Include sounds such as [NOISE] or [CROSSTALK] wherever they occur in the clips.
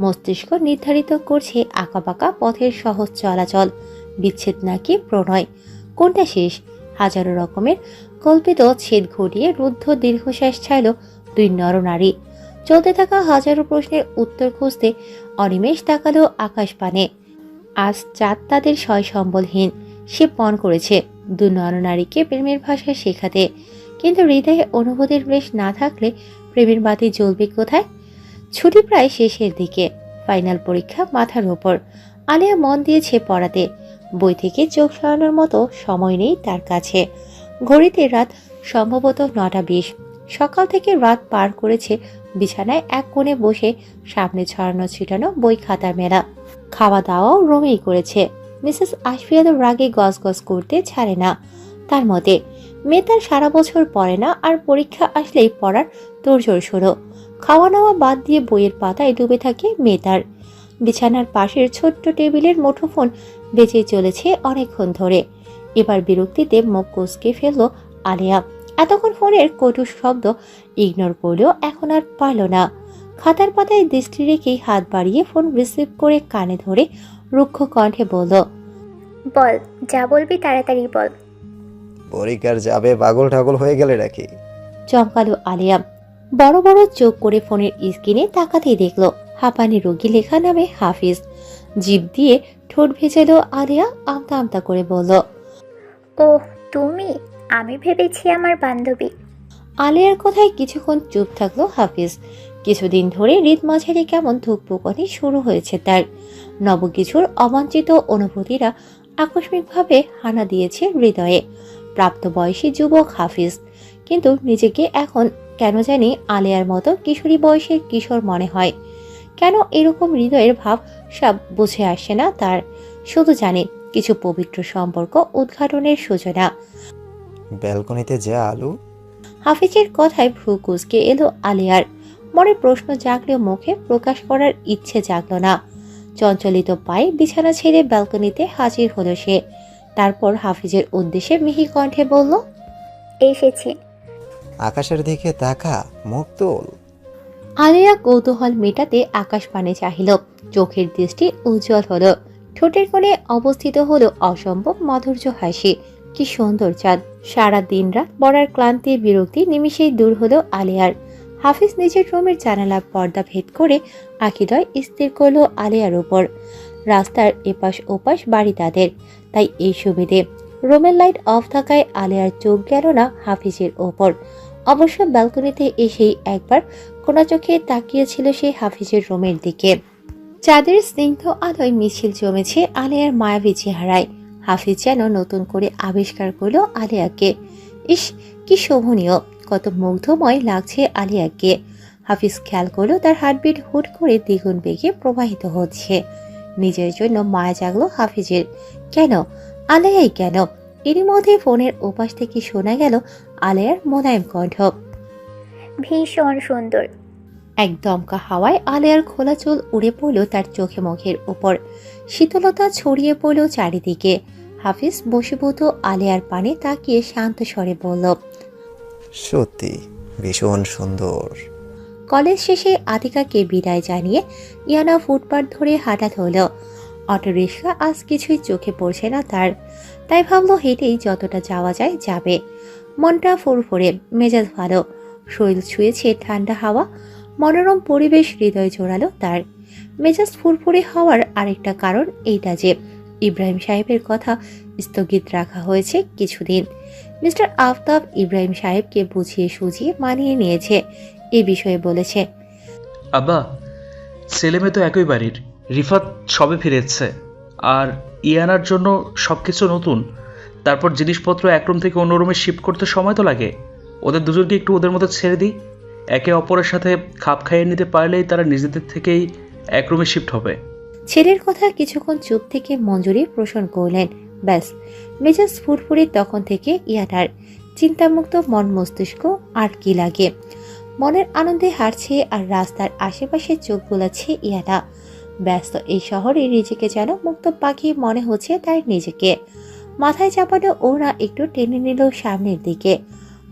মস্তিষ্ক নির্ধারিত করছে আঁকাবাঁকা পথের সহজ চলাচল, বিচ্ছেদ নাকি প্রণয়। কোনটা শেষ? হাজারো রকমের কল্পিত ছেদ ঘটিয়ে রুদ্ধ দীর্ঘশ্বাস ছাইল দুই নরনারী চলতে থাকা হাজারো প্রশ্নের উত্তর খুঁজতে অনিমেষ তাকালো আকাশ পানে। আজ চাঁদ তাদের সয় সম্বলহীন, সে পণ করেছে দু নরনারীকে প্রেমের ভাষা শেখাতে। কিন্তু হৃদয়ে অনুভূতির বেশ না থাকলে প্রেমের বাতি জ্বলবে কোথায়? ছুটি প্রায় শেষের দিকে। ফাইনাল পরীক্ষা মাথার ওপর আলিয়া মন দিয়েছে পড়াতে। বই থেকে চোখ সরানোর মতো সময় নেই তার কাছে। ঘড়িতে রাত সম্ভবত নটা বিশ। সকাল থেকে রাত পার করেছে বিছানায় এক কোণে বসে সামনে ছড়ানো ছিটানো বই খাতার মেলা। খাওয়া দাওয়াও রুমেই করেছে। মিসেস আশফিয়াদ রাগে গজ গজ করতে ছাড়ে না। তার মতে, মেয়ে তার সারা বছর পড়ে না আর পরীক্ষা আসলেই পড়ার তোড়জোড় শুরু। খাওয়া নাওয়া বাদ দিয়ে বইয়ের পাতায় ডুবে থাকে মেয়ে তার। বিছানার পাশের ছোট্ট টেবিলের মুঠোফোন বেঁচে চলেছে অনেকক্ষণ ধরে। এবার বিরক্তিতে মুখ কুচকে ফেলল আলিয়া। এতক্ষণ ফোনের কটু শব্দ ইগনোর করলেও এখন আর পারল না। খাতার পাতায় দৃষ্টি রেখেই হাত বাড়িয়ে ফোন রিসিভ করে কানে ধরে রুক্ষ কণ্ঠে বলল বল যা বলবি তাড়াতাড়ি বল। পরীক্ষার যাবে পাগল ঠাগল হয়ে গেলে নাকি? চমকালো আলিয়া। বড় বড় চোখ করে ফোনের স্ক্রিনে তাকাতেই দেখল হাঁপানি রোগী লেখা নামে হাফিজ। জিভ দিয়ে ঠোঁট ভেজালো আলিয়া আমতা আমতা করে বলল ও তুমি? আমি ভেবেছি আমার বান্ধবী। আলিয়ার কথায় কিছুক্ষণ চুপ থাকল হাফিজ। কিছুদিন ধরে হৃদ মাঝারি কেমন ধুকপুকনি শুরু হয়েছে তার। নব কিছুর অবাঞ্ছিত অনুভূতিরা আকস্মিকভাবে হানা দিয়েছে হৃদয়ে। প্রাপ্তবয়সী যুবক হাফিজ কিন্তু নিজেকে এখন কেন জানি আলিয়ার মতো কিশোরী বয়সের কিশোর মনে হয়। কেন এরকম হৃদয়ের ভাব সব বুঝে আসে না তার? শুধু জানে কিছু পবিত্র সম্পর্ক উদ্ঘাটনের সূচনা। ব্যালকনিতে যা আলু? হাফিজের কথায় ভ্রু কুচকে এলো আলিয়ার। মনে প্রশ্ন জাগলেও মুখে প্রকাশ করার ইচ্ছে জাগলো না। চঞ্চলিত পায়ে বিছানা ছেড়ে ব্যালকনিতে হাজির হলো সে। তারপর হাফিজের উদ্দেশ্যে মিহি কণ্ঠে বলল এসেছি। আকাশের দিকে তাকা, মুখ তোল। আলিয়া কৌতূহল মেটাতে আকাশ পানে চাহিল। চোখের দৃষ্টি উজ্জ্বল হলো। ঠোঁটের কোণে অবস্থিত হলো অসম্ভব মাধুর্য হাসি। কি সুন্দর চাঁদ। সারা দিন রাত পড়ার ক্লান্তি, বিরক্তি নিমিষেই দূর হলো আলিয়ার। হাফিজ নিজের রুমের জানালা পর্দা ভেদ করে আখিদয় স্থির করল আলিয়ার ওপর রাস্তার এপাশ ওপাশ বাড়ি তাদের। তাই এই সুবিধে। রুমের লাইট অফ থাকায় আলিয়ার চোখ গেল না হাফিজের ওপর। অবশ্য ব্যালকনিতে এসেই একবার কোনা চোখে তাকিয়েছিল সেই হাফিজের রুমের দিকে। চাঁদের স্নিগ্ধ আলোয় মিছিল জমেছে আলিয়ার মায়াবী চেহারায়। হাফিজ যেন নতুন করে আবিষ্কার করল আলিয়াকে। ইস, কি শোভনীয়, কত মুগ্ধময় লাগছে আলিয়াকে। হাফিজ খেয়াল করল তার হার্টবিট হুট করে দ্বিগুণ বেগে প্রবাহিত হচ্ছে। নিজের জন্য মায়া জাগলো হাফিজের। কেন? আলিয়াই কেন? এরই মধ্যে ফোনের ওপাশ থেকে শোনা গেল আলেয়ার মোলায়েম কণ্ঠ। ভীষণ সুন্দর। এক দমকা হাওয়ায় আলেয়ার খোলা চুল উড়ে পড়ল তার চোখে মুখের উপর। শীতলতা ছড়িয়ে পড়ল চারিদিকে। হাফিজ বসীভূত আলেয়ার পানে তাকিয়ে শান্ত স্বরে বলল সত্যি ভীষণ সুন্দর। কলেজ শেষে আতিকাকে বিদায় জানিয়ে ইয়ানা ফুটপাথ ধরে হাঁটা ধরল। অটোরিক্সা আজ কিছুই চোখে পড়ছে না তার। তাই ভাবলো হেঁটেই যতটা যাওয়া যায় যাবে। মনটা ফুরফুরে, মেজাজ ভালো। শরীর ছুঁয়েছে ঠান্ডা হাওয়া, মনোরম পরিবেশ হৃদয় জোড়ালো তার। মেজাজ ফুরফুরে হওয়ার আরেকটা কারণ এইটা যে, ইব্রাহিম সাহেবের কথা স্থগিত রাখা হয়েছে কিছুদিন। মিস্টার আফতাব ইব্রাহিম সাহেবকে বুঝিয়ে সুঝিয়ে মানিয়ে নিয়েছে, এ বিষয়ে বলেছে। আব্বা ছেলে মেয়ে তো একই বাড়ির। রিফাত সবে ফিরেছে। আর ইয়ানার জন্য সব কিছু নতুন। তারপর জিনিসপত্র এক রুম থেকে অন্য রুমে শিফট করতে সময় তো লাগে। ওদের দুজনকে একটু ওদের মতো ছেড়ে দিই। একে অপরের সাথে খাপ খাইয়ে নিতে পারলেই তারা নিজেদের থেকেই এক রুমে শিফট হবে। ছেলের কথা কিছুক্ষণ চুপ থেকে মঞ্জুরি পোষণ করলেন। ব্যাস, মেজাজ ফুরফুরে তখন থেকে ইয়াটার চিন্তামুক্ত মন মস্তিষ্ক আর কি লাগে। মনের আনন্দে হারছে আর রাস্তার আশেপাশে চোখ বোলাচ্ছে ইয়াটা ব্যস্ত এই শহরে নিজেকে যেন মুক্ত পাখি মনে হচ্ছে তাই নিজেকে। মাথায় চাপানো ওরা একটু টেনে নিল সামনের দিকে।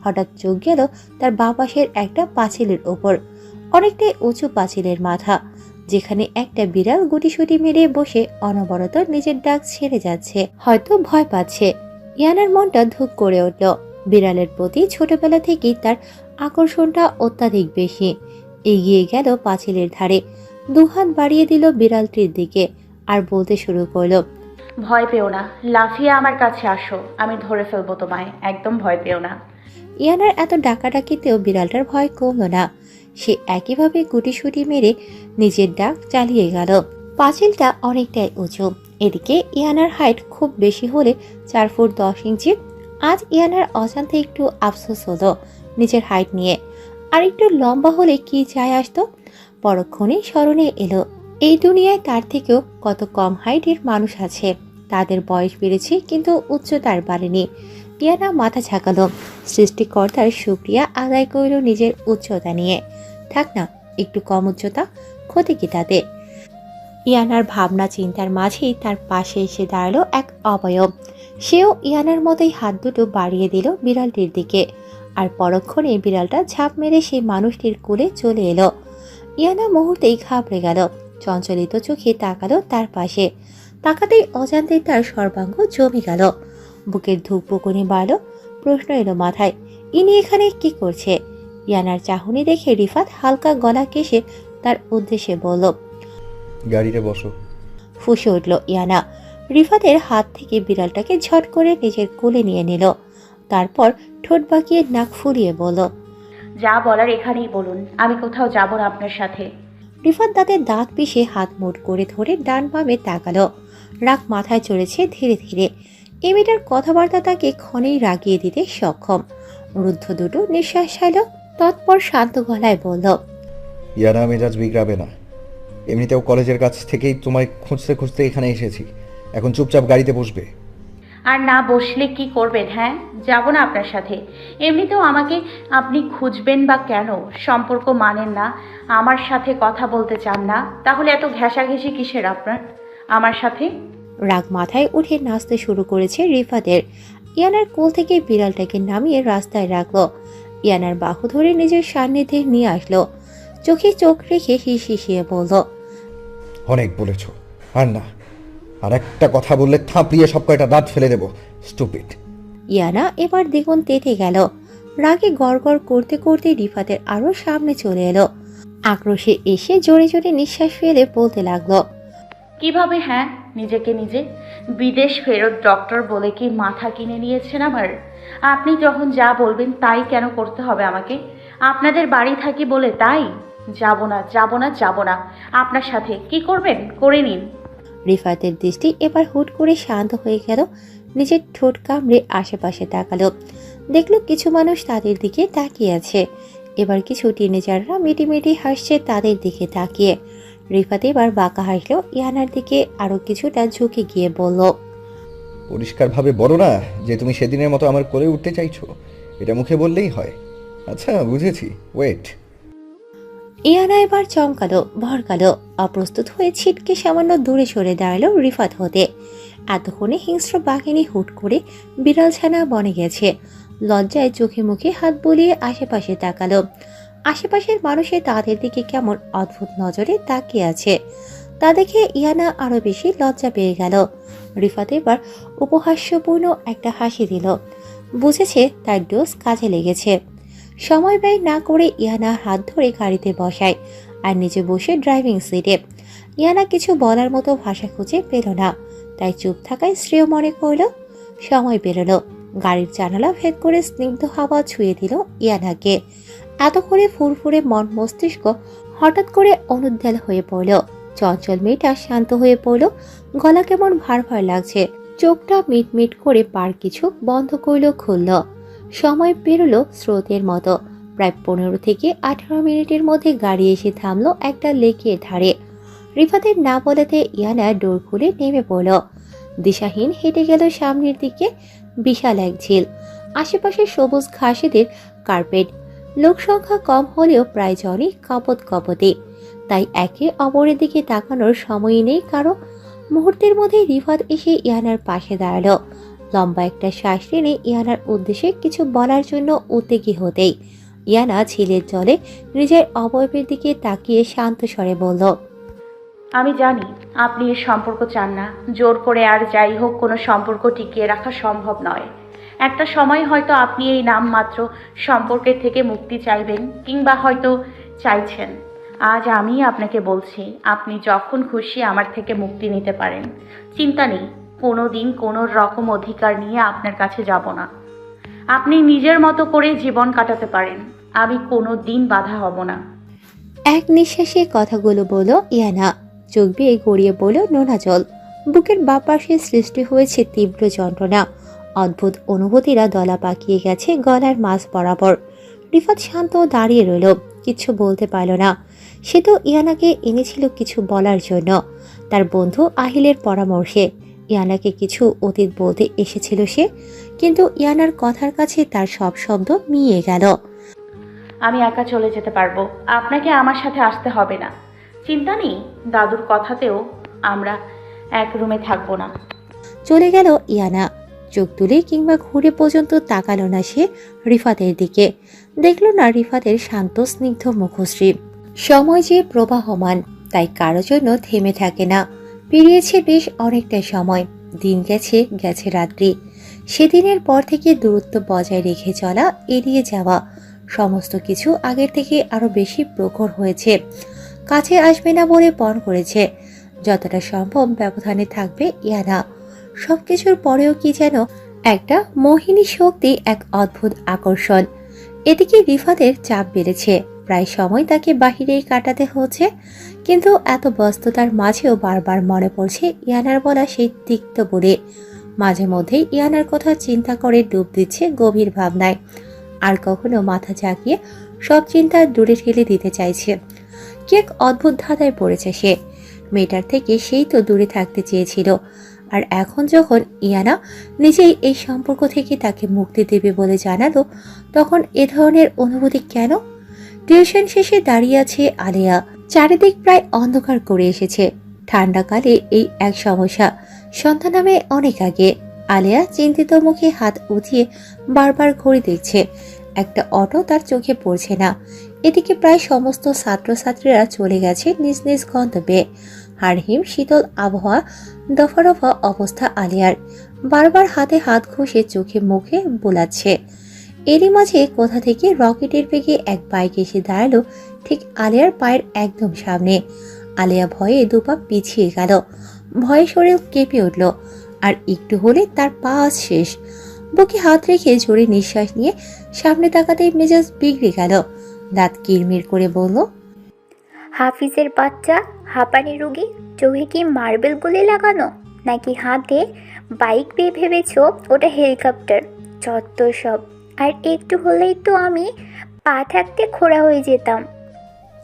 হঠাৎ চোখ গেল তার বাঁ পাশের একটা পাঁচিলের ওপর। অনেকটাই উঁচু পাঁচিলের মাথা, যেখানে একটা বিড়াল গুটিসুটি মেরে বসে অনবরত নিজের ডাক ছেড়ে যাচ্ছে। হয়তো ভয় পাচ্ছে। ইয়ানার মনটা ধুক করে উঠল। বিড়ালের প্রতি ছোটবেলা থেকেই তার আকর্ষণটা অত্যাধিক বেশি। এগিয়ে গেল পাঁচিলের ধারে। দুহাত বাড়িয়ে দিল বিড়ালটির দিকে আর বলতে শুরু করল ভয় পেও না লাফিয়ে আমার কাছে আসো আমি ধরে ফেলব তোমায় একদম ভয় পেও না। ইয়ানার এত ডাকাডাকিতেও বিড়ালটার ভয় কমলো না। সে একইভাবে গুটিসুটি মেরে নিজের ডাক চালিয়ে গেল। পাঁচিলটা অনেকটাই উঁচু। এদিকে ইয়ানার হাইট খুব বেশি হলে চার ফুট দশ ইঞ্চি। আজ ইয়ানার অজান্তে একটু আফসোস হলো নিজের হাইট নিয়ে। আর একটু লম্বা হলে কি যায় আসতো? পরক্ষণে স্মরণে এলো। এই দুনিয়ায় তার থেকেও কত কম হাইটের মানুষ আছে। তাদের বয়স বেড়েছে কিন্তু উচ্চতার বাড়েনি। ইয়ানা মাথা ঝাঁকালো। সৃষ্টিকর্তার সুক্রিয়া আদায় করল নিজের উচ্চতা নিয়ে। থাক না, একটু কম উচ্চতা, ক্ষতি কি তাতে ইয়ানার ভাবনা চিন্তার মাঝেই তার পাশে এসে দাঁড়াল এক অবয়ব। সেও ইয়ানার মতোই হাত দুটো বাড়িয়ে দিল বিড়ালটির দিকে। আর পরক্ষণে বিড়ালটা ঝাঁপ মেরে সেই মানুষটির কোলে চলে এলো। ইয়ানা মুহূর্তেই ঘাবড়ে গেল। চঞ্চলিত চোখে তাকালো তার পাশে। তাকাতেই অজান্তেই তার সর্বাঙ্গ জমে গেল। বুকের ধূপ ধূপপুকুনি বাড়ল। প্রশ্ন এলো মাথায় ইনি এখানে কি করছে? ইয়ানার চাহনি দেখে রিফাত হালকা গলা কেসে তার উদ্দেশ্যে বলল গাড়িতে বসো। ফুসে উঠল ইয়ানা। রিফাতের হাত থেকে বিড়ালটাকে ঝট করে নিজের কোলে নিয়ে নিল। তারপর ঠোঁট বাঁকিয়ে নাক ফুলিয়ে বলল যা বলার এখানেই বলুন আমি কোথাও যাব না আপনার সাথে। রিফাত দাঁতে দাঁত পিষে হাত মুট করে ধরে ডান বামে তাকালো। রাগ মাথায় চড়েছে ধীরে ধীরে। এই মেয়েটার কথাবার্তা তাকে ক্ষণেই রাগিয়ে দিতে সক্ষম। রুদ্ধ দুটো নিঃশ্বাস ছাইল তৎপর শান্ত গলায় বলল ইয়ানা মেজাজ বিগড়াবে না। এমনিতেও কলেজের কাছ থেকেই তোমায় খুঁজতে খুঁজতে এখানে এসেছি। এখন চুপচাপ গাড়িতে বসবে। আর না বসলে কি করবেন হ্যাঁ? যাব না আপনার সাথে। এমনিতেও আমাকে আপনি খুঁজবেন বা কেন? সম্পর্ক মানেন না। আমার সাথে কথা বলতে চান না। তাহলে এত ঘেঁষাঘেঁষি কিসের আপনার? আমার সাথে? রাগ মাথায় উঠে নাচতে শুরু করেছে রিফাতের ইয়ানার কোল থেকে বিড়ালটাকে নামিয়ে রাস্তায় রাখল। ইয়ানার বাহু ধরে নিজের সান্নিধ্যে নিয়ে আসলো। চোখে চোখ রেখে হিস হিসিয়ে বলল অনেক বলেছ। আর না আর একটা কথা বললে থাপড়িয়ে সব কয়টা দাঁত ফেলে দেবো। স্টুপিড ইয়ানা এবার দ্বিগুণ তেতে গেল। রাগে গড়গড় করতে করতে রিফাতের আরও সামনে চলে এলো। আক্রোশে এসে জোরে জোরে নিঃশ্বাস ফেলে বলতে লাগল কীভাবে হ্যাঁ? নিজেকে নিজে? বিদেশ ফেরত ডক্টর বলে কি মাথা কিনে নিয়েছেন আমার আপনি যখন যা বলবেন তাই কেন করতে হবে আমাকে? আপনাদের বাড়ি থাকি বলে তাই? যাব না যাব না যাব না। আপনার সাথে কি করবেন? করে নিন। রিফাতের দৃষ্টি এবার হুট করে শান্ত হয়ে গেল। নিজের ঠোঁট কামড়ে আশেপাশে তাকালো। দেখল কিছু মানুষ তাদের দিকে তাকিয়ে আছে। এবার কিছু টিনেজাররা মিটিমিটি হাসছে তাদের দিকে তাকিয়ে। রিফাত এবার বাঁকা হাসলো, ইয়ানার দিকে আরও কিছুটা ঝুঁকে গিয়ে বলল, পরিষ্কারভাবে বলো না যে তুমি সেদিনের মতো আমার করে উঠতে চাইছো। এটা মুখে বললেই হয়। আচ্ছা বুঝেছি। ওয়েট ইয়ানা এবার চমকালো, ভরকালো, অপ্রস্তুত হয়ে ছিটকে সামান্য দূরে সরে দাঁড়াল রিফাত হতে। এতক্ষণে হিংস্র বাঘিনী হুট করে বিড়াল ছানা বনে গেছে। লজ্জায় চোখে মুখে হাত বুলিয়ে আশেপাশে তাকালো। আশেপাশের মানুষে তাদের দিকে কেমন অদ্ভুত নজরে তাকিয়ে আছে। তা দেখে ইয়ানা আরও বেশি লজ্জা পেয়ে গেল। রিফাত এবার উপহাস্যপূর্ণ একটা হাসি দিল। বুঝেছে তার ডোজ কাজে লেগেছে। সময় ব্যয় না করে ইয়ানা হাত ধরে গাড়িতে বসায় আর নিচে বসে ড্রাইভিং সিটে। ইয়ানা কিছু বলার মতো ভাষা খুঁজে পেল না। তাই চুপ থাকায় শ্রেয় মনে করল, সময় পেরোলো গাড়ির জানালা ভেদ করে স্নিগ্ধ হাওয়া ছুঁয়ে দিল ইয়ানাকে। এত করে ফুরফুরে মন মস্তিষ্ক হঠাৎ করে অনুদ্যাল হয়ে পড়ল। চঞ্চল মেয়েটা শান্ত হয়ে পড়ল। গলা কেমন ভার ভার লাগছে। চোখটা মিট মিট করে পার কিছু বন্ধ করল, খুলল। সময় পেরোলো স্রোতের মতো। প্রায় পনেরো থেকে আঠারো মিনিটের মধ্যে গাড়ি এসে থামলো একটা লেকের ধারে। রিফাতের না বলাতে ইয়ানা ডোর খুলে নেমে পড়ল। দিশাহীন হেঁটে গেল সামনের দিকে, বিশাল এক ঝিল। আশেপাশে সবুজ ঘাসেদের কার্পেট। লোক সংখ্যা কম হলেও প্রায় জনই কপত কপতে। তাই একে অপরের দিকে তাকানোর সময়ই নেই কারও। মুহূর্তের মধ্যে রিফাত এসে ইয়ানার পাশে দাঁড়াল। লম্বা একটা শ্বাস টেনে ইয়ানার উদ্দেশ্যে কিছু বলার জন্য উদ্যোগী হতেই ইয়ানা ঝিলের জলে নিজের অবয়বের দিকে তাকিয়ে শান্ত স্বরে বলল, আমি জানি আপনি এর সম্পর্ক চান না। জোর করে আর যাই হোক, কোনো সম্পর্ক টিকিয়ে রাখা সম্ভব নয়। একটা সময় হয়তো আপনি এই নাম মাত্র সম্পর্কের থেকে মুক্তি চাইবেন কিংবা হয়তো চাইছেন। আজ আমি আপনাকে বলছি, আপনি যখন খুশি আমার থেকে মুক্তি নিতে পারেন। চিন্তা নেই কোনো দিন কোনো রকম অধিকার নিয়ে আপনার কাছে যাব না। আপনি নিজের মতো করে জীবন কাটাতে পারেন। আমি কোনো দিন বাধা হব না। এক নিঃশ্বাসে কথাগুলো বলো ইয়ানা। চোখ বেয়ে গড়িয়ে বলো নোনা জল। বুকের বাপাশে সৃষ্টি হয়েছে তীব্র যন্ত্রণা। অদ্ভুত অনুভূতিরা দলা পাকিয়ে গেছে গলার মাছ বরাবর। রিফাত শান্ত দাঁড়িয়ে রইল কিছু বলতে পারল না। সে তো ইয়ানাকে এনেছিল কিছু বলার জন্য। তার বন্ধু আহিলের পরামর্শে। ইয়ানাকে কিছু অতীত বলতে এসেছিল সে কিন্তু ইয়ানার কথার কাছে তার সব শব্দ মিয়ে গেল। আমি একা চলে যেতে পারব। আপনাকে আমার সাথে আসতে হবে না। চিন্তা নেই দাদুর কথাতেও আমরা এক রুমে থাকব না। চলে গেল ইয়ানা। চোখ তুলে কিংবা ঘুরে পর্যন্ত তাকালো না সে রিফাতের দিকে। দেখল না রিফাতের শান্ত স্নিগ্ধ মুখশ্রী। সময় যে প্রবাহমান তাই কারও জন্য থেমে থাকে না। পেরিয়েছে বেশ অনেকটা সময়। দিন গেছে গেছে রাত্রি। সেদিনের পর থেকে দূরত্ব বজায় রেখে চলা, এড়িয়ে যাওয়া। সমস্ত কিছু আগের থেকে আরও বেশি প্রখর হয়েছে। কাছে আসবে না বলে পণ করেছে। যতটা সম্ভব ব্যবধানে থাকবে ইয়ানা সবকিছুর পরেও কি যেন একটা মোহিনী শক্তি, এক অদ্ভুত আকর্ষণ। এদিকে রিফাতের চাপ বেড়েছে। প্রায় সময় তাকে বাহিরেই কাটাতে হচ্ছে কিন্তু এত ব্যস্ততার মাঝেও বারবার মনে পড়ছে ইয়ানার বলা সেই তিক্ত বলে। মাঝে মধ্যে ইয়ানার কথা চিন্তা করে ডুব দিচ্ছে গভীর ভাবনায়। আর কখনো মাথা জাগিয়ে সব চিন্তা দূরে ঠেলে দিতে চাইছে। কেক অদ্ভুত ধাঁধায় পড়েছে সে। মেয়েটার থেকে সেই তো দূরে থাকতে চেয়েছিল। আর এখন যখন ইয়ানা নিজেই এই সম্পর্ক থেকে তাকে মুক্তি দেবে বলে জানালো, তখন এ ধরনের অনুভূতি কেন টিউশন শেষে দাঁড়িয়ে আছে আলেয়া। চারিদিক প্রায় অন্ধকার করে এসেছে। ঠান্ডাকালে এই এক সমস্যা, সন্ধ্যা নামে অনেক আগে। আলেয়া চিন্তিত মুখে হাত উঠিয়ে বারবার ঘড়ি দেখছে। একটা অটো তার চোখে পড়ছে না। এদিকে প্রায় সমস্ত ছাত্রছাত্রীরা চলে গেছে নিজ নিজ গন্তব্যে। হাড়হিম, শীতল আবহাওয়া দফা রফা অবস্থা আলিয়ার। বারবার হাতে হাত ঘষে চোখে মুখে বোলাচ্ছে। এরই মাঝে কোথা থেকে রকেটের বেগে এক বাইক এসে দাঁড়াল, ঠিক আলিয়ার পায়ের একদম সামনে। আলিয়া ভয়ে দুপা পিছিয়ে গেল। ভয়ে শরীর কেঁপে উঠল, আর একটু হলে তার পা শেষ। বুকে হাত রেখে জোরে নিঃশ্বাস নিয়ে সামনে তাকাতেই মেজাজ বিগড়ে গেল। দাঁত কিরমির করে বলল, হাফিজের বাচ্চা, হাঁপানি রুগী, চোখে কি মার্বেল গুলি লাগানো? নাকি হাতে বাইক পেয়ে ভেবেছ ওটা হেলিকপ্টার? যত সব আর একটু হলেই তো আমি পা থাকতে খোড়া হয়ে যেতাম।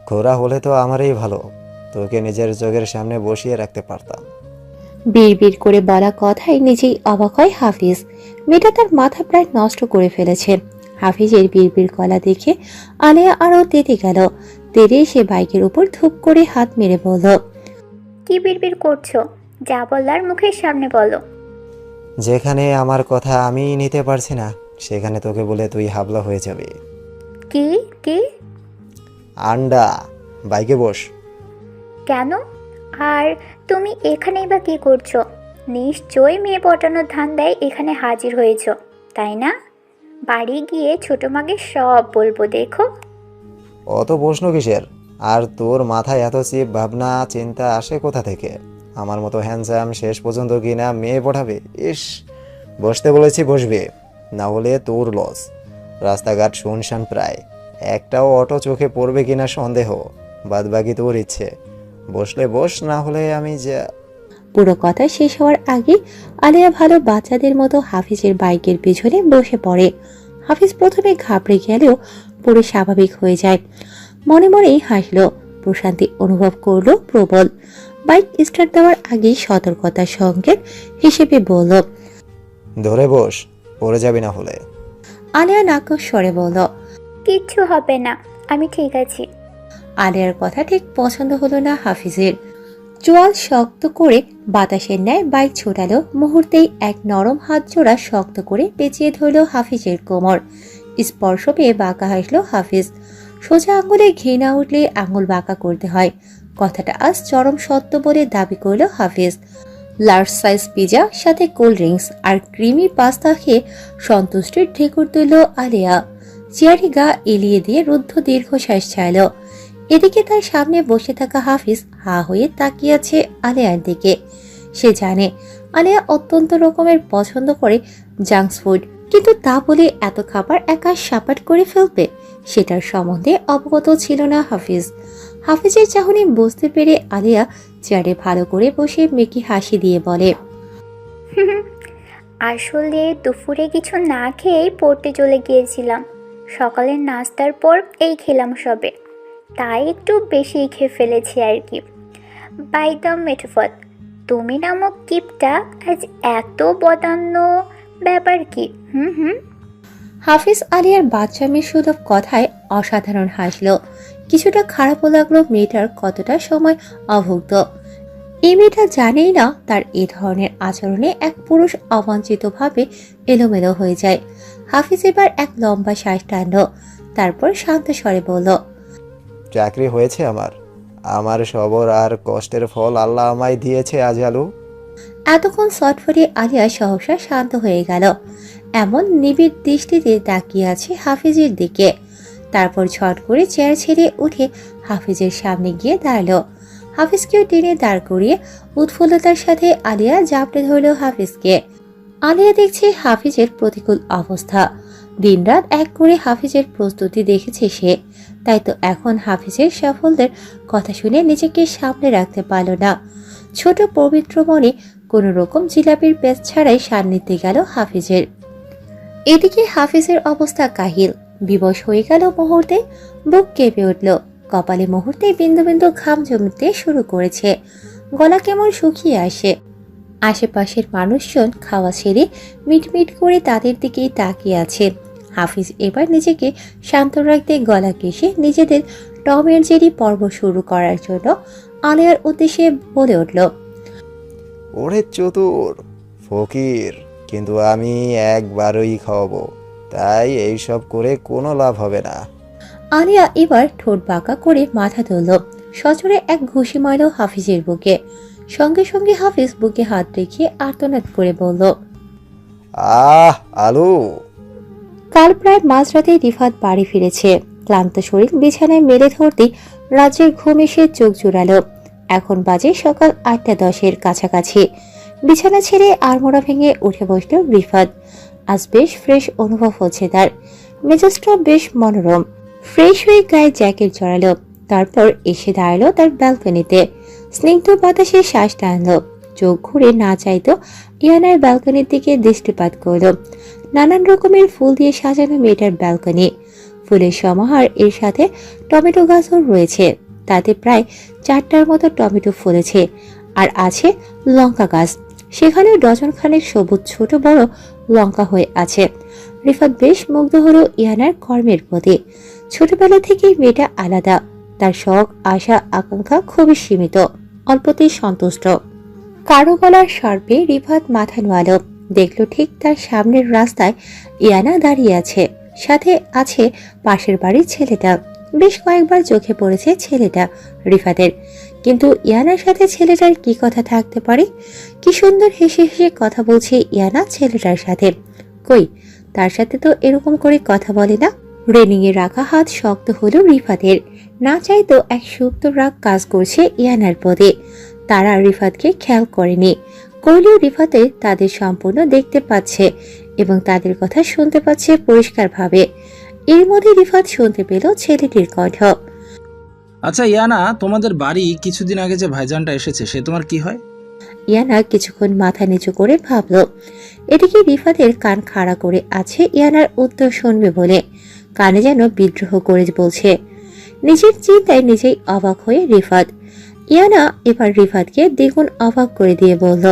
খোরা হলে তো আমারই ভালো। তোকে নিজের চোখের সামনে বসিয়ে রাখতে পারতাম। বিড় করে বলা কথায় নিজেই অবাক হয় হাফিজ। মেয়েটা তার মাথা প্রায় নষ্ট করে ফেলেছে। হাফিজের বিড়বিড় গলা দেখে আলেয়া আরও তেতে গেল। তেরে সে বাইকের উপর ধূপ করে হাত মেরে বলল কি বিড়বিড় করছ? যা বলার মুখের সামনে বলো। যেখানে আমার কথা আমি নিতে পারছি না সেখানে তোকে বলে তুই হাবলা হয়ে যাবে। কি? কি? আন্ডা বাইকে বস। কেন? আর তুমি এখানেই বা কি করছ? নিশ্চয়ই মেয়ে পটানোর ধান্দায় এখানে হাজির হয়েছ তাই না? বাড়ি গিয়ে ছোটো মাকে সব বলব দেখো। অত প্রশ্ন কিসের? আর তোর মাথায় এত চিপ ভাবনা চিন্তা আসে কোথা থেকে? আমার মতো হ্যান্ডসাম শেষ পর্যন্ত কিনা মেয়ে পঠাবে ইস বসতে বলেছি বসবে। না হলে তোর লস রাস্তাঘাট শুনশান প্রায়। একটাও অটো চোখে পড়বে কিনা সন্দেহ। বাদ বাকি তোর ইচ্ছে। বসলে বস না হলে আমি যা পুরো কথা শেষ হওয়ার আগে আলিয়া ভালো বাচ্চাদের মতো হাফিজের বাইকের পিছনে বসে পড়ে। হাফিজ প্রথমে ঘাবড়ে গেলেও পরে স্বাভাবিক হয়ে যায়। মনে মনেই হাসল। প্রশান্তি অনুভব করল প্রবল। বাইক স্টার্ট দেওয়ার আগেই সতর্কতার সংকেত হিসেবে বলল ধরে বস। পড়ে যাবি না হলে। আলেয়া নাকশ স্বরে বলল কিচ্ছু হবে না আমি ঠিক আছি। আলিয়ার কথা ঠিক পছন্দ হলো না হাফিজের। চোয়াল শক্ত করে বাতাসের ন্যায় বাইক ছোটালো মুহূর্তেই এক নরম হাত জোড়া শক্ত করে পেঁচিয়ে ধরল হাফিজের কোমর। স্পর্শ পেয়ে বাঁকা হাসলো হাফিজ। সোজা আঙুলে ঘৃণা উঠলে আঙুল বাঁকা করতে হয়। কথাটা আজ চরম সত্য বলে দাবি করল হাফিজ। লার্জ সাইজ পিজা সাথে কোল্ড ড্রিঙ্কস আর ক্রিমি পাস্তা খেয়ে সন্তুষ্টির ঢেকুর তুলল আলিয়া। চেয়ারে গা এলিয়ে দিয়ে রুদ্ধ দীর্ঘশ্বাস ছাড়ল। এদিকে তার সামনে বসে থাকা হাফিজ হা হয়ে তাকিয়ে আছে আলিয়ার দিকে। সে জানে, আলিয়া অত্যন্ত রকমের পছন্দ করে জাঙ্কস ফুড কিন্তু তা বলে এত খাবার একা সাপাট করে ফেলবে সেটার সম্বন্ধে অবগত ছিল না হাফিজ। হাফিজের চাহনি বুঝতে পেরে আলিয়া চেয়ারে ভালো করে বসে মেকি হাসি দিয়ে বলে [LAUGHS] আসলে দুপুরে কিছু না খেয়েই পড়তে চলে গিয়েছিলাম। সকালের নাস্তার পর এই খেলাম সবে। তাই একটু বেশিই খেয়ে ফেলেছি আর কি। বাই দ্য মেঠফত তুমি নামক কিপটা আজ এত বদান্য ব্যাপার কি? হুম হুম। হাফিজ আলিয়ার বাচ্চামি সুলভ কথায় অসাধারণ হাসলো। কিছুটা খারাপও লাগল মেয়েটার কতটা সময় অভুক্ত। এই মেয়েটা জানেই না তার এ ধরনের আচরণে এক পুরুষ অবাঞ্ছিতভাবে এলোমেলো হয়ে যায়। হাফিজ এবার এক লম্বা শ্বাস টানল তারপর শান্ত স্বরে বলল চাকরি হয়েছে আমার। আমার সবর আর কষ্টের ফল আল্লাহ আমায় দিয়েছে আজালু। এতক্ষণ সটফটে আলিয়া সহসা শান্ত হয়ে গেল। এমন নিবিড় দৃষ্টিতে তাকিয়ে আছে হাফিজের দিকে। তারপর ছট করে চেয়ার ছেড়ে উঠে হাফিজের সামনে গিয়ে দাঁড়াল। হাফিজকেও টেনে দাঁড় করিয়ে উৎফুল্লতার সাথে আলিয়া জাপটে ধরল হাফিজকে। আলিয়া দেখছে হাফিজের প্রতিকূল অবস্থা। দিনরাত এক করে হাফিজের প্রস্তুতি দেখেছে সে। তাই তো এখন হাফিজের সাফল্যের কথা শুনে নিজেকে সামনে রাখতে পারল না। ছোট পবিত্র মনে কোনো রকম জিলাপির পেঁচ ছাড়াই সান্নিধ্যে গেল হাফিজের। এদিকে হাফিজের অবস্থা কাহিল। বিবশ হয়ে গেল মুহূর্তে, বুক কেঁপে উঠল। কপালে মুহূর্তে বিন্দু বিন্দু ঘাম জমতে শুরু করেছে। গলা কেমন শুকিয়ে আসে। আশেপাশের মানুষজন খাওয়া ছেড়ে মিটমিট করে তাদের দিকেই তাকিয়ে আছে। হাফিজ এবার নিজেকে শান্ত রাখতে গলা কেশে নিজেদের টমের জেরি পর্ব শুরু করার জন্য আলিয়ার উদ্দেশ্যে বলে উঠল, ওরে চতুর, ফকির, কিন্তু আমি একবারই খাওয়াবো। তাই এইসব করে কোনো লাভ হবে না। আলিয়া এবার ঠোঁট বাঁকা করে মাথা তুলল। সচরে এক ঘুষি মারল হাফিজের বুকে। সঙ্গে সঙ্গে হাফিজ বুকে হাত রেখে আর্তনাদ করে বলল আহ আলু! কাল প্রায় মাঝরাতে রিফাত বাড়ি ফিরেছে। ক্লান্ত শরীর বিছানায় মেলে ধরতেই রাজ্যের ঘুম এসে চোখ জুড়ালো। এখন বাজে সকাল আটটা দশের কাছাকাছি। বিছানা ছেড়ে আড়মোড়া ভেঙে উঠে বসল রিফাত। আজ বেশ ফ্রেশ অনুভব হচ্ছে তার। মেজাজটা বেশ মনোরম। ফ্রেশ হয়ে গায়ে জ্যাকেট জড়ালো। তারপর এসে দাঁড়াল তার ব্যালকনিতে স্নিগ্ধ বাতাসে শ্বাস টানলো। চোখ ঘুরে না চাইতো ইয়ানার ব্যালকনির দিকে দৃষ্টিপাত করল। নানান রকমের ফুল দিয়ে সাজানো মেয়েটার ব্যালকনি ফুলের সমাহার এর সাথে টমেটো গাছও রয়েছে। তাতে প্রায় চারটার মতো টমেটো ফুলেছে। আর আছে লঙ্কা গাছ। সেখানেও ডজন খানেক সবুজ ছোট বড় লঙ্কা হয়ে আছে। রিফাত বেশ মুগ্ধ হলো ইয়ানার কর্মের প্রতি। ছোটবেলা থেকেই মেয়েটা আলাদা। তার শখ, আশা, আকাঙ্ক্ষা খুবই সীমিত, অল্পতেই সন্তুষ্ট। কারও গলার সর্পে রিফাত মাথা নোয়ালো। দেখল ঠিক তার সামনের রাস্তায় ইয়ানা দাঁড়িয়ে আছে। সাথে আছে পাশের বাড়ির ছেলেটা। বেশ কয়েকবার চোখে পড়েছে ছেলেটা রিফাতের। কিন্তু ইয়ানার সাথে ছেলেটার কি কথা থাকতে পারে? কি সুন্দর হেসে হেসে কথা বলছে ইয়ানা ছেলেটার সাথে। কই, তার সাথে তো এরকম করে কথা বলে না? এ রাখা হাত শক্ত হলো রিফাতের। না চাইতো এক সুপ্ত রাগ কাজ করছে ইয়ানার পদে। তারা রিফাতকে খেয়াল করেনি। করলেও রিফাতে তাদের সম্পূর্ণ দেখতে পাচ্ছে এবং তাদের কথা শুনতে পাচ্ছে পরিষ্কারভাবে। এর মধ্যে রিফাত শুনতে পেল ছেলেটির কণ্ঠ। আচ্ছা ইয়ানা, তোমাদের বাড়ি কিছুদিন আগে যে ভাইজানটা এসেছে, সে তোমার কি হয়? ইয়ানা কিছুক্ষণ মাথা নিচু করে ভাবল, এদিকে রিফাতের কান খাড়া করে আছে ইয়ানার উত্তর শুনবে বলে। কানে যেন বিদ্রোহ করে বলছে। নিজের চিন্তায় নিজেই অবাক হয়ে রিফাত। ইয়ানা এবার রিফাতকে দ্বিগুণ অবাক করে দিয়ে বলল